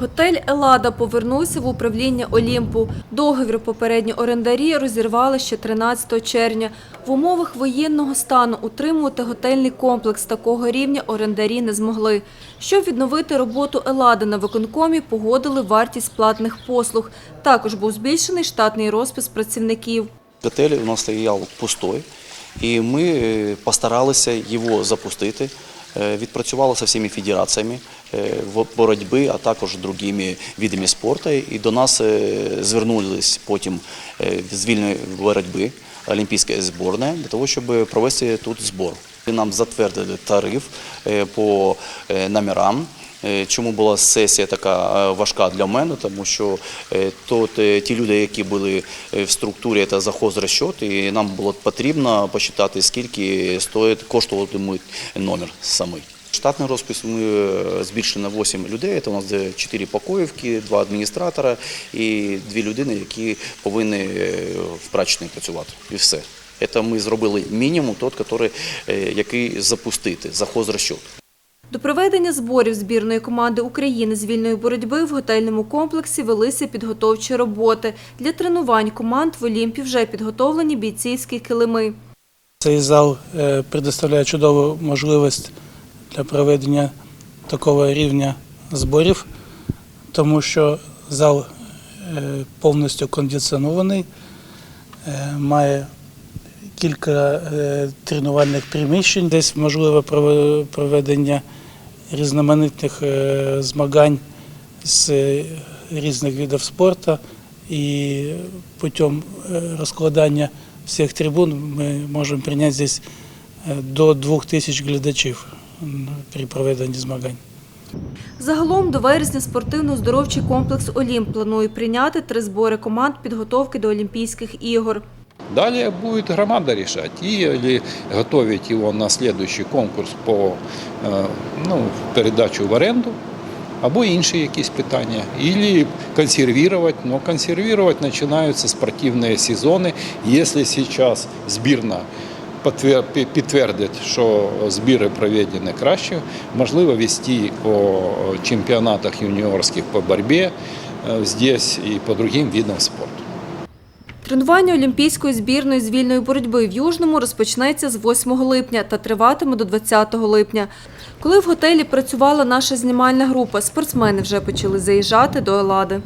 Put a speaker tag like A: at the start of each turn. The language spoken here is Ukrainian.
A: Готель Елада повернувся в управління Олімпу. Договір попередні орендарі розірвали ще 13 червня. В умовах воєнного стану утримувати готельний комплекс такого рівня орендарі не змогли. Щоб відновити роботу Елади на виконкомі, погодили вартість платних послуг. Також був збільшений штатний розпис працівників.
B: Готель у нас стояв пустой, і ми е, постаралися його запустити. Е, Відпрацювали з всіми федераціями е, боротьби, а також другими видами спорту. І до нас звернулись потім з вільної боротьби Олімпійська збірна для того, щоб провести тут збор. Нам затвердили тариф е, по е, номерам. Е, Чому була сесія така важка для мене? Тому що тут ті люди, які були в структурі, це захозрасчет, і нам було потрібно посчитати, скільки стоїть коштуватиме номер самий. Штатний розпис ми е, збільшили на 8 людей. Це у нас 4 покоївки, 2 адміністратора і 2 людини, які повинні е, в прачечній працювати. І все. Це ми зробили мінімум, той, який, е, який запустити за хозрасчет.
A: До проведення зборів збірної команди України з вільної боротьби в готельному комплексі велися підготовчі роботи. Для тренувань команд в Олімпі вже підготовлені бійцівські килими.
C: Цей зал предоставляє чудову можливість для проведення такого рівня зборів, тому що зал е, повністю кондиціонований, е, має кілька е, тренувальних приміщень, десь можливе проведення різноманітних змагань з різних видів спорту. І путем розкладання всіх трибун ми можемо прийняти здесь до 2000 глядачів при проведенні змагань.
A: Загалом до вересня спортивно-здоровчий комплекс «Олімп» планує прийняти три збори команд підготовки до Олімпійських ігор.
D: Далее будет громада решать, или готовить его на следующий конкурс по е, ну, передачу в оренду, або інші якісь питання, или консервировать, но консервировать начинаются спортивные сезоны. Если сейчас збірна підтвер- пі- підтвердить, що збіри проведені краще, можливо вести по чемпіонатах юніорських по борьбе е, здесь і по другим видам спорту.
A: Тренування Олімпійської збірної з вільної боротьби в Южному розпочнеться з 8 липня та триватиме до 20 липня. Коли в готелі працювала наша знімальна група, спортсмени вже почали заїжджати до Елади.